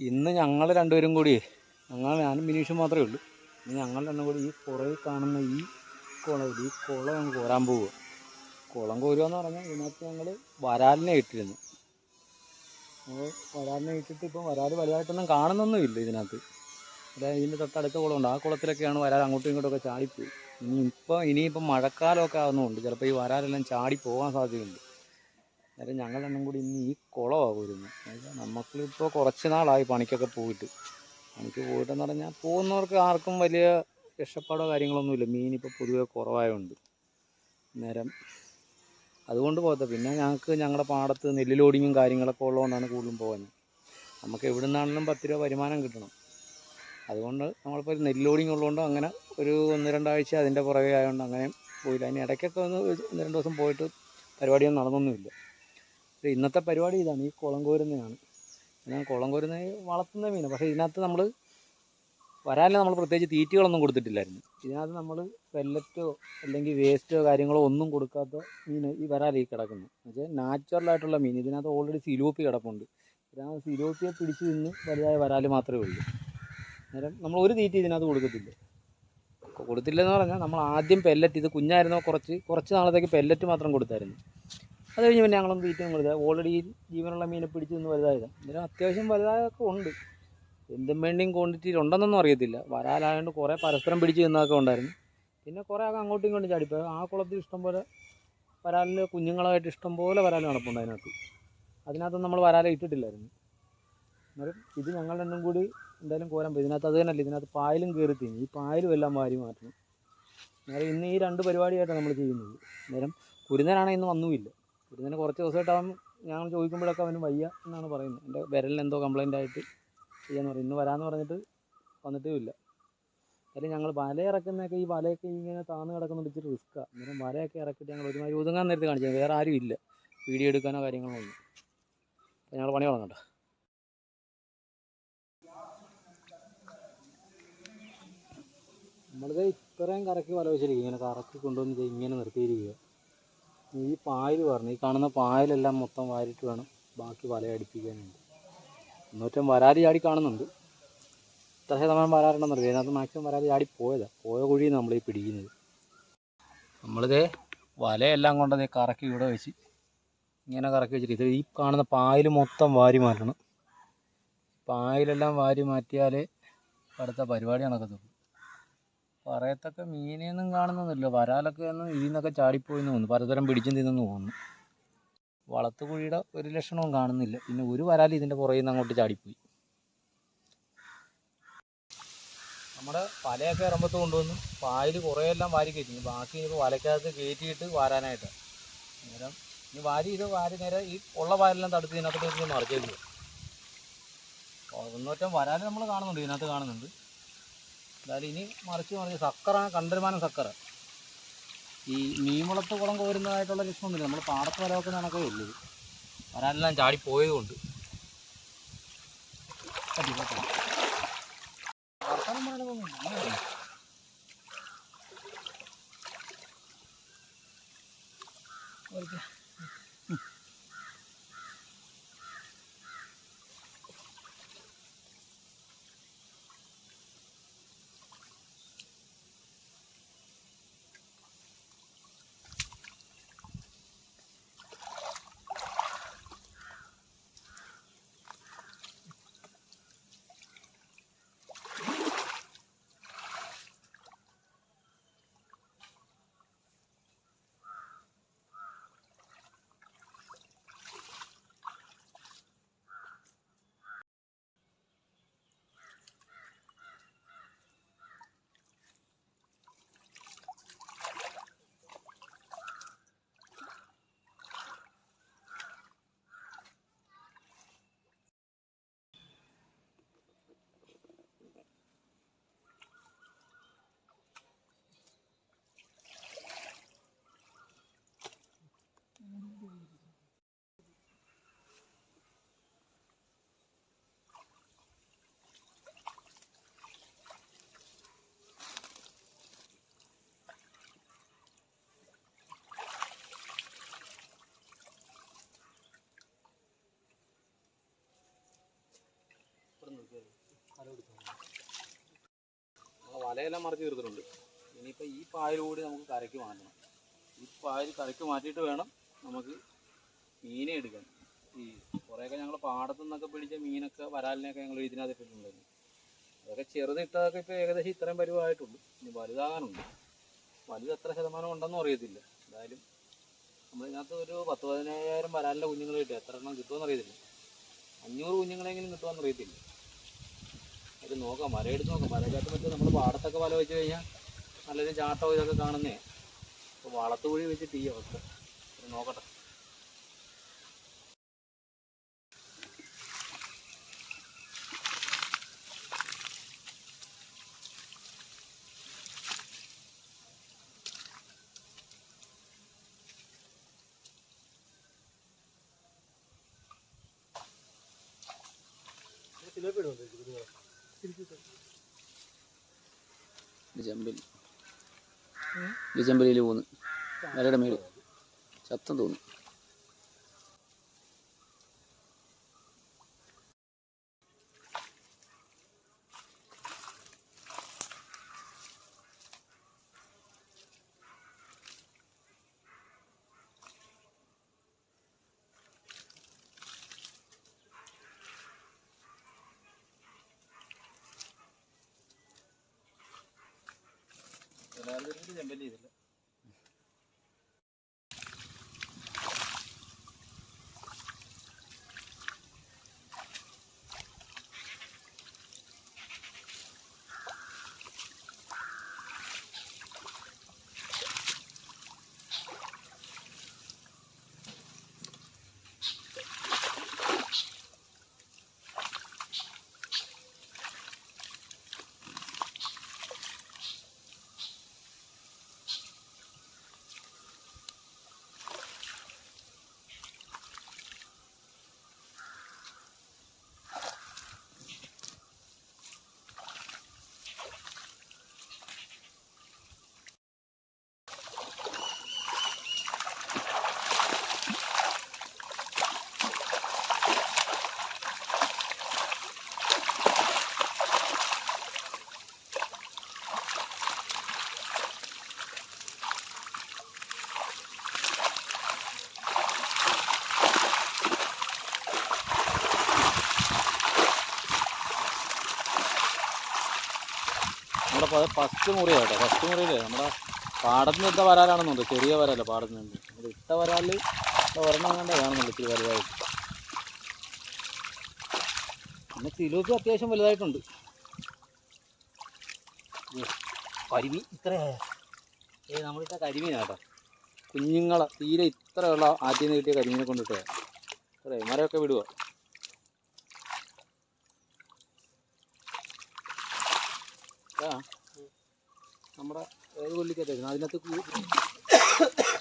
ഇന്ന് ഞങ്ങൾ രണ്ടുപേരും കൂടി ഞങ്ങൾ ഞാനും ബിനീഷും മാത്രമേ ഉള്ളൂ. ഇനി ഞങ്ങൾ രണ്ടും കൂടി ഈ പുറകിൽ കാണുന്ന ഈ കുളം ഈ കുളം ഞങ്ങൾ കോരാൻ പോവുക. കുളം കോരുക എന്ന് പറഞ്ഞാൽ ഇതിനകത്ത് ഞങ്ങൾ വരാലിനെ ഇട്ടിരുന്നു. ഞങ്ങൾ വരാലിനെ ഇട്ടിട്ട് ഇപ്പം വരാൽ വലുതായിട്ടൊന്നും കാണുന്നൊന്നും ഇല്ല ഇതിനകത്ത്. അതായത് ഇതിന്റെ തൊട്ടടുത്ത കുളമുണ്ട്. ആ കുളത്തിലൊക്കെയാണ് വരാൽ അങ്ങോട്ടും ഇങ്ങോട്ടും ഒക്കെ ചാടിപ്പോയി. ഇനി ഇപ്പോൾ ഇനിയിപ്പം മഴക്കാലമൊക്കെ ആകുന്നതുകൊണ്ട് ചിലപ്പോൾ ഈ വരാലെല്ലാം ചാടി പോകാൻ സാധ്യതയുണ്ട്. അന്നേരം ഞങ്ങൾ എണ്ണം കൂടി ഇന്ന് ഈ കുളമാണ് വരുന്നത് നമുക്കിപ്പോൾ കുറച്ച് നാളായി പണിക്കൊക്കെ പോയിട്ട്. പണിക്ക് പോയിട്ടെന്ന് പറഞ്ഞാൽ പോകുന്നവർക്ക് ആർക്കും വലിയ രക്ഷപ്പാടോ കാര്യങ്ങളൊന്നുമില്ല മീനിപ്പോൾ പൊതുവെ കുറവായതുകൊണ്ട് അന്നേരം അതുകൊണ്ട് പോകത്ത. പിന്നെ ഞങ്ങൾക്ക് ഞങ്ങളുടെ പാടത്ത് നെല്ല് ലോഡിങ്ങും കാര്യങ്ങളൊക്കെ ഉള്ളതുകൊണ്ടാണ് കൂടുതലും പോകുന്നത് നമുക്ക് എവിടെ നിന്നാണെങ്കിലും പത്ത് രൂപ വരുമാനം കിട്ടണം. അതുകൊണ്ട് നമ്മളിപ്പോൾ ഒരു നെല്ല് ലോഡിങ് ഉള്ളതുകൊണ്ട് അങ്ങനെ ഒരു ഒന്ന് രണ്ടാഴ്ച അതിന്റെ പുറകെ ആയതുകൊണ്ട് അങ്ങനെ പോയില്ല. അതിന് ഇടയ്ക്കൊക്കെ ഒന്ന് ഒന്ന് രണ്ട് ദിവസം പോയിട്ട് പരിപാടിയൊന്നും നടന്നൊന്നുമില്ല. ഇന്നത്തെ പരിപാടി ഇതാണ് ഈ കുളം കോരുന്നതാണ് ഞാൻ കുളം കോരുന്ന വളർത്തുന്ന മീൻ പക്ഷേ ഇതിനകത്ത് നമ്മൾ വരാലിന് നമ്മൾ പ്രത്യേകിച്ച് തീറ്റകളൊന്നും കൊടുത്തിട്ടില്ലായിരുന്നു. ഇതിനകത്ത് നമ്മൾ പെല്ലറ്റോ അല്ലെങ്കിൽ വേസ്റ്റോ കാര്യങ്ങളോ ഒന്നും കൊടുക്കാത്ത മീൻ ഈ വരാൽ ഈ കിടക്കുന്നു. എന്നുവെച്ചാൽ നാച്ചുറലായിട്ടുള്ള മീൻ. ഇതിനകത്ത് ഓൾറെഡി സിലോപ്പി കിടപ്പുണ്ട്. ഇതിനകത്ത് സിലോപ്പിയെ പിടിച്ചു നിന്ന് വലുതായ വരാൽ മാത്രമേ ഉള്ളൂ. അന്നേരം നമ്മൾ ഒരു തീറ്റ ഇതിനകത്ത് കൊടുക്കത്തില്ല. കൊടുത്തില്ലെന്ന് പറഞ്ഞാൽ നമ്മൾ ആദ്യം പെല്ലറ്റ് ഇത് കുഞ്ഞായിരുന്നോ കുറച്ച് കുറച്ച് നാളത്തേക്ക് പെല്ലറ്റ് മാത്രം കൊടുത്തായിരുന്നു. അത് കഴിഞ്ഞ് പിന്നെ ഞങ്ങളൊന്നും തീറ്റയൊന്നും കൊടുത്തില്ല ഓൾറെഡി ജീവനുള്ള മീനെ പിടിച്ച് നിന്ന് വലുതായതാണ് അന്നേരം അത്യാവശ്യം വലുതായൊക്കെ ഉണ്ട്. എന്തും വേണ്ടിയും ക്വാണ്ടിറ്റിയിൽ ഉണ്ടെന്നൊന്നും അറിയത്തില്ല. വരാലായതുകൊണ്ട് കുറേ പരസ്പരം പിടിച്ച് നിന്നൊക്കെ ഉണ്ടായിരുന്നു. പിന്നെ കുറേ ഒക്കെ അങ്ങോട്ടും ഇങ്ങോട്ടും ചാടിപ്പോയി. ആ കുളത്തിൽ ഇഷ്ടംപോലെ വരാലിൽ കുഞ്ഞുങ്ങളായിട്ട് ഇഷ്ടംപോലെ വരാൽ നടപ്പുണ്ട് അതിനകത്ത്. അതിനകത്തൊന്നും നമ്മൾ വരാല ഇട്ടിട്ടില്ലായിരുന്നു. എന്നാലും ഇത് ഞങ്ങൾ രണ്ടും കൂടി എന്തായാലും കോരാൻ പോയി. ഇതിനകത്ത് അത് തന്നെയല്ല ഇതിനകത്ത് പായലും കയറി തിന്നി. ഈ പായലും എല്ലാം വാരി മാറ്റണം. അന്നേരം ഇന്ന് ഈ രണ്ട് പരിപാടിയായിട്ടാണ് നമ്മൾ ചെയ്യുന്നത്. അന്നേരം കുരുന്നനാണെങ്കിൽ ഇന്ന് വന്നുമില്ല. കുരുന്നന് കുറച്ച് ദിവസമായിട്ട് അവൻ ഞങ്ങൾ ചോദിക്കുമ്പോഴൊക്കെ അവന് വയ്യ എന്നാണ് പറയുന്നത്. എന്റെ വിരലിന് എന്തോ കംപ്ലൈന്റ് ആയിട്ട് ചെയ്യാന്ന് പറയും ഇന്ന് വരാമെന്ന് പറഞ്ഞിട്ട് വന്നിട്ടേ ഇല്ല. കാര്യം ഞങ്ങൾ വല ഇറക്കുന്നതൊക്കെ ഈ വലയൊക്കെ ഇങ്ങനെ താന്ന് കിടക്കുന്ന ഇച്ചിരി റിസ്ക്കാണ് അന്നേരം വലയൊക്കെ ഇറക്കിയിട്ട് ഞങ്ങൾ ഒരുമാതിരി ഒതുങ്ങാൻ നേരത്ത് കാണിച്ചത് വേറെ ആരും ഇല്ല. വീഡിയോ എടുക്കാനോ കാര്യങ്ങളോ ഒന്നും ഞങ്ങൾ പണി തുടങ്ങണ്ട നമ്മളിത് ഇത്രയും കറക്കി വല വെച്ചിരിക്കും ഇങ്ങനെ കറക്കി കൊണ്ടുവന്ന് ദേ ഇങ്ങനെ നിർത്തിയിരിക്കുക ഈ പായൽ പറഞ്ഞു. ഈ കാണുന്ന പായലെല്ലാം മൊത്തം വാരിട്ട് വേണം ബാക്കി വലയടിപ്പിക്കാനുണ്ട് എന്നിട്ടും വരാതി ചാടി കാണുന്നുണ്ട്. ഇത്ര ശതമാനം വരാറുണ്ടെന്ന് അറിയാം അതിനകത്ത് മാക്സിമം വരാതി ചാടി പോയതാണ് പോയ കുഴിയാണ് നമ്മൾ ഈ പിടിക്കുന്നത്. നമ്മളിതേ വലയെല്ലാം കൊണ്ടത് കറക്കി ഇവിടെ വെച്ച് ഇങ്ങനെ കറക്കി വെച്ചിട്ട് ഇത് ഈ കാണുന്ന പായൽ മൊത്തം വാരി മാറ്റണം. പായലെല്ലാം വാരി മാറ്റിയാലേ അടുത്ത പരിപാടി നടക്കത്തുള്ളൂ. പറയത്തക്ക മീനെയൊന്നും കാണുന്നൊന്നുമില്ല. വരാലൊക്കെ ഒന്ന് ഇതിൽ നിന്നൊക്കെ ചാടിപ്പോയി എന്ന് തോന്നുന്നു. പലതരം പിടിച്ചും തിന്നു തോന്നുന്നു വളത്തുകുഴിയുടെ ഒരു ലക്ഷണവും കാണുന്നില്ല. പിന്നെ ഒരു വരാൽ ഇതിന്റെ പുറകിൽ നിന്ന് അങ്ങോട്ട് ചാടിപ്പോയി. നമ്മുടെ വലയൊക്കെ ഇറമ്പത്ത് കൊണ്ടുവന്നു. പായൽ കുറേയെല്ലാം വാരി കയറ്റി. ബാക്കി ഇനിയിപ്പോൾ വലയ്ക്കകത്ത് കയറ്റിയിട്ട് വാരാനായിട്ട്. നേരം ഇനി വാരി ഇത് വാരി നേരെ ഈ ഉള്ള പായലെല്ലാം തടുത്ത് ഇതിനകത്ത് മറിച്ചേക്കുക ഒന്നൊറ്റം വരാൽ നമ്മൾ കാണുന്നുണ്ട്. ഇതിനകത്ത് കാണുന്നുണ്ട്. എന്തായാലും ഇനി മറിച്ച് മറിച്ച് സക്കറാണ് കണ്ടരുമാനം സക്കറ. ഈ മീൻവളത്ത് കുളം കോരുന്നതായിട്ടുള്ള ലക്ഷണമൊന്നുമില്ല നമ്മൾ പാടത്ത് വരവൊക്കെ നടക്കേ ഉള്ളൂ. വരാനെല്ലാം ചാടി പോയതുകൊണ്ട്. പറ്റി പറ്റി. വർത്തമാനം പറയാനൊന്നും ഓക്കെ. പായലെല്ലാം മറിച്ച് തീർത്തിട്ടുണ്ട്. ഇനിയിപ്പോൾ ഈ പായൽ കൂടി നമുക്ക് കരയ്ക്ക് മാറ്റണം. ഈ പായൽ കരയ്ക്ക് മാറ്റിയിട്ട് വേണം നമുക്ക് മീനെ എടുക്കാൻ. ഈ കുറേയൊക്കെ ഞങ്ങൾ പാടത്തു നിന്നൊക്കെ പിടിച്ച മീനൊക്കെ വരാലിനെയൊക്കെ ഞങ്ങൾ ഇതിനകത്ത് അതൊക്കെ ചെറുതിട്ടതൊക്കെ ഇപ്പോൾ ഏകദേശം ഇത്രയും പരുവമായിട്ടുള്ളൂ ഇനി വലുതാകാനുണ്ട്. വലുത് എത്ര ശതമാനം ഉണ്ടെന്നും അറിയത്തില്ല. എന്തായാലും നമ്മളിതിനകത്ത് ഒരു പത്ത് പതിനയ്യായിരം വരാലിന്റെ കുഞ്ഞുങ്ങൾ കിട്ടും എത്ര എണ്ണം കിട്ടുമെന്ന് അറിയത്തില്ല. അഞ്ഞൂറ് കുഞ്ഞുങ്ങളെങ്കിലും കിട്ടുമെന്ന് അറിയത്തില്ല. അത് നോക്കാം. എടുത്ത് നോക്കാം. വലക്കകത്ത് മറ്റേ നമ്മൾ പാടത്തൊക്കെ വല വെച്ച് കഴിഞ്ഞാൽ നല്ലൊരു ചാട്ടോ ഇതൊക്കെ കാണുന്നേ. അപ്പോൾ വളത്ത് കുഴി വെച്ചിട്ട് ഈ അവസ്ഥ ഇത് നോക്കട്ടെ. ചെമ്പലി ഇത് ഡിസംബറിൽ പോകുന്നു. മലയുടെ മേളിൽ. ചത്തം തോന്നുന്നു. ചെമ്പല്ലി ഇതില്ല അത് ഫസ്റ്റ് മുറിയാണ് കേട്ടോ ഫസ്റ്റ് മുറിയിൽ നമ്മുടെ പാടത്തുനിന്ന് ഇട്ട വരാലാണെന്നുണ്ട്. ചെറിയ വരാല നിന്ന് അത് ഇട്ട വരാൽ ഒരെണ്ണം കണ്ടേ കാണുന്നുള്ളൂ ഇത്തിരി വലുതായിട്ട്. പിന്നെ തിലോപ്പി അത്യാവശ്യം വലുതായിട്ടുണ്ട്. കരിമി കരിമീൻ ഇത്രയായ ഏ നമ്മളിട്ട കരിമീനാ കേട്ടോ കുഞ്ഞുങ്ങളെ തീരെ ഇത്രയുള്ള ആദ്യം നിന്ന് കിട്ടിയ കരിമീനെ കൊണ്ടിട്ട്. അതെ മരമൊക്കെ വിടുക ആ നമ്മുടെ ഏത് കൊല്ലിക്കത്തായിരുന്നു അതിനകത്ത്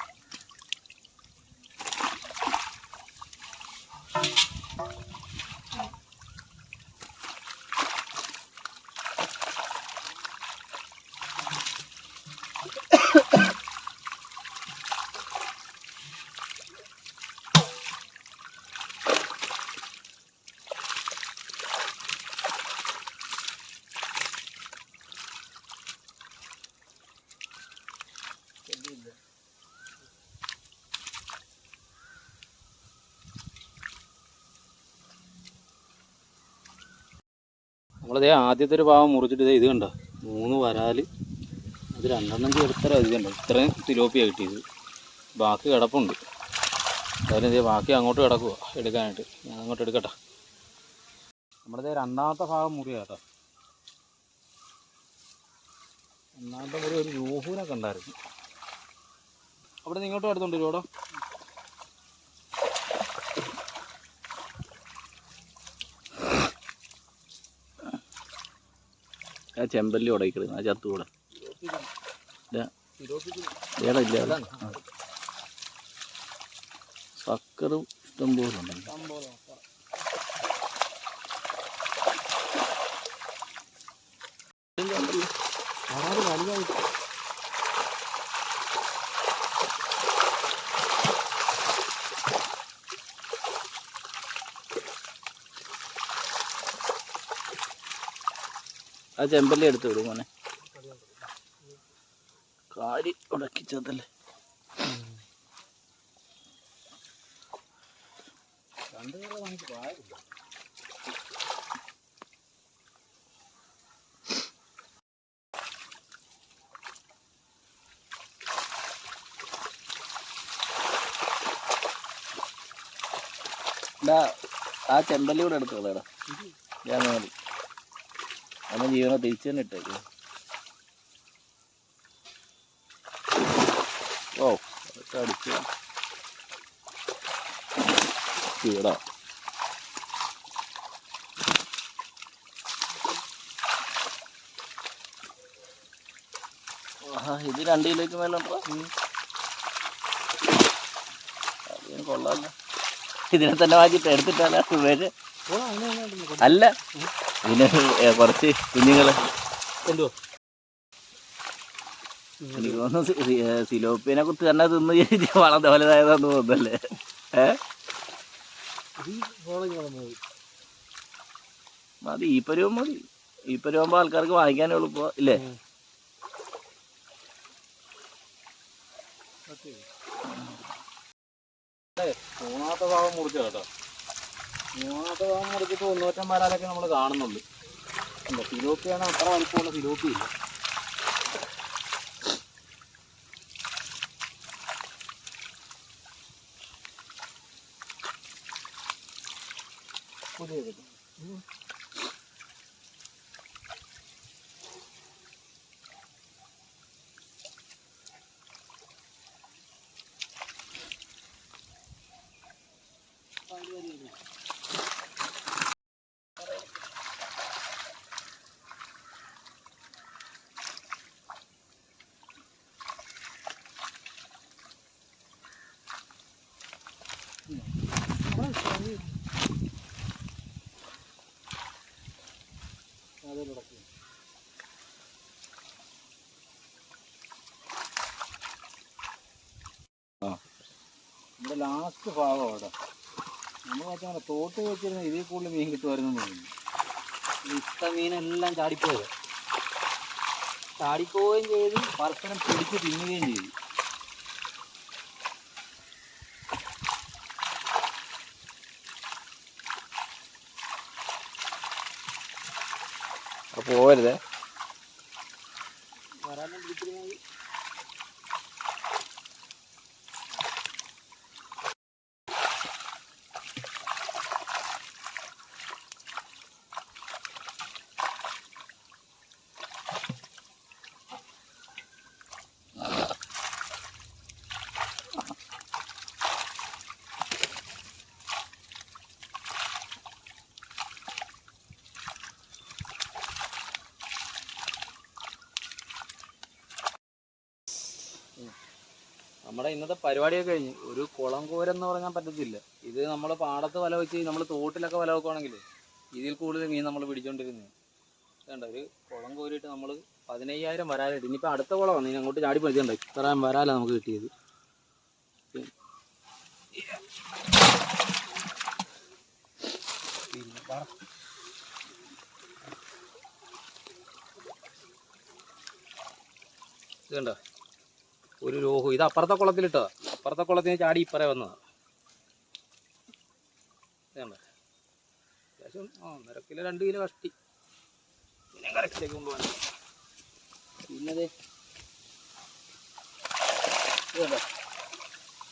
നമ്മളിതേ ആദ്യത്തെ ഒരു ഭാഗം മുറിച്ചിട്ട് ഇത് കണ്ടോ? മൂന്ന് വരാൽ അത് രണ്ടെണ്ണം ചേർത്തര ഇത് കണ്ടോ ഇത്രയും തിലോപ്പിയാണ് കിട്ടിയത്. ബാക്കി കിടപ്പുണ്ട്. അതായത് ഇതേ ബാക്കി അങ്ങോട്ട് കിടക്കുക എടുക്കാനായിട്ട്. ഞാൻ അങ്ങോട്ട് എടുക്കട്ടെ. നമ്മളിതേ രണ്ടാമത്തെ ഭാഗം മുറിയ കേട്ടോ രണ്ടാമത്തെ മുറി ഒരു രൂഹൂനൊക്കെ ഉണ്ടായിരുന്നു അവിടെ നിന്ന് ഇങ്ങോട്ടും അടുത്തുണ്ട് വരുവാടോ? ആ ചെമ്പല്ലി ഉടയ്ക്കരുത് ആ ചത്തുകൂടെ വേറെ ഇല്ല. സക്കറും ഇഷ്ടം പോലെ ഉണ്ടല്ലോ ആ ചെമ്പല്ലി എടുത്തു വിടും മോനെ. നമുക്ക് പ്രായമില്ല ഇതാ ആ ചെമ്പല്ലി കൂടെ എടുത്തു ഞാൻ മതി അന്ന് ജീവനെ തിരിച്ചു തന്നെ ഇട്ടേക്ക്. ഓ അതൊക്കെ അടിച്ചു. ചൂടാ. ഇത് രണ്ട് കിലോയ്ക്ക് മേലുണ്ടോ? അതിന് കൊള്ളാല്ല. ഇതിനെ തന്നെ വാങ്ങിയിട്ട് എടുത്തിട്ടല്ല അല്ല. ഏ, കുറച്ച് കുഞ്ഞുങ്ങൾ. കൊണ്ടുപോ എനിക്ക് തോന്നുന്നു സിലോപ്പിനെ കുറിച്ച് തന്നെ തിന്ന് വളം വളർന്ന വലുതായതാന്ന് തോന്നുന്നല്ലേ? മതി ഈ പരുവം മതി ഈ പരുവാകുമ്പോ ആൾക്കാർക്ക് വാങ്ങിക്കാൻ എളുപ്പം ഇല്ലേ? മൂന്നാമത്തെ ഭാഗം മുറിച്ചു കേട്ടോ. ഭാഗം മുറിച്ചിട്ട് വരാലൊക്കെ നമ്മൾ കാണുന്നുള്ളൂ എന്താ സിലോപ്പിയാണ് അത്ര വലിപ്പമുള്ള സിലോപ്പി ഇല്ല. പുതിയ ഇവിടെ ലാസ്റ്റ് ഭാഗം അവിടെ. നമ്മൾ വെച്ചാൽ തോട്ട് വെച്ചിരുന്ന ഇതിൽ കൂടുതൽ മീൻ കിട്ടുമായിരുന്നു തോന്നുന്നു. ഇഷ്ട മീനെല്ലാം ചാടിപ്പോയത്. ചാടിപ്പോവുകയും ചെയ്ത് പരസ്പരം പിടിച്ച് തിന്നുകയും ചെയ്തു. അപ്പോൾ പോവരുതേ. വരാനും പിടിച്ചിരുന്നത് നമ്മുടെ ഇന്നത്തെ പരിപാടിയൊക്കെ കഴിഞ്ഞ് ഒരു കുളം കോരെന്ന് പറയാൻ പറ്റത്തില്ല. ഇത് നമ്മൾ പാടത്ത് വല വെച്ച് നമ്മൾ തോട്ടിലൊക്കെ വല വെക്കുവാണെങ്കിൽ ഇതിൽ കൂടുതൽ മീൻ നമ്മൾ പിടിച്ചോണ്ടിരുന്നത് വേണ്ട ഒരു കുളം കോരിയിട്ട് നമ്മൾ പതിനയ്യായിരം വരാലായിട്ട് ഇനിയിപ്പോൾ അടുത്ത കുളമാണ് ഇനി അങ്ങോട്ട് ചാടി പഠിച്ചിട്ടുണ്ട് ഇത്രയും വരാല നമുക്ക് കിട്ടിയത്. ഇത് കണ്ടോ ഒരു രോഹു ഇത് അപ്പുറത്തെ കുളത്തിലിട്ടതാ അപ്പുറത്തെ കുളത്തിന് ചാടി ഇപ്പറേ വന്നതാ. അത്യാവശ്യം ആ ഒന്നര കിലോ രണ്ട് കിലോ കഷ്ടി. പിന്നെ കറക്റ്റിലേക്ക് കൊണ്ടുപോകാൻ പിന്നത്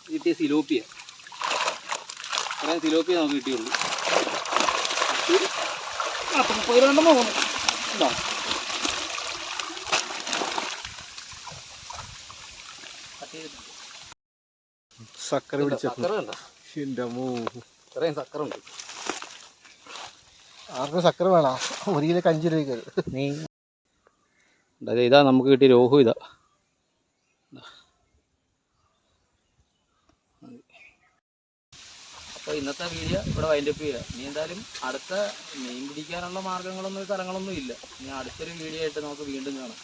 കിട്ടിയ സിലോപ്പിയ. ഇത്രയും സിലോപ്പിയ നമുക്ക് കിട്ടിയുള്ളൂ. പത്ത് മുപ്പത് രൂപ തോന്നുന്നു ഉണ്ടോ സക്കര പിടിച്ച ഉണ്ട്. ആർക്കും സക്കര വേണ? ഒരു കിലോ അഞ്ച് രൂപയ്ക്ക് നീ ഇതാ നമുക്ക് കിട്ടിയ രോഹു ഇതാ. അപ്പോൾ ഇന്നത്തെ വീഡിയോ ഇവിടെ വൈൻഡപ്പ് ചെയ്യുക ഇനി എന്തായാലും അടുത്ത മീൻ പിടിക്കാനുള്ള മാർഗങ്ങളൊന്നും സ്ഥലങ്ങളൊന്നും ഇല്ല. ഇനി അടുത്തൊരു വീഡിയോ ആയിട്ട് നമുക്ക് വീണ്ടും കാണാം.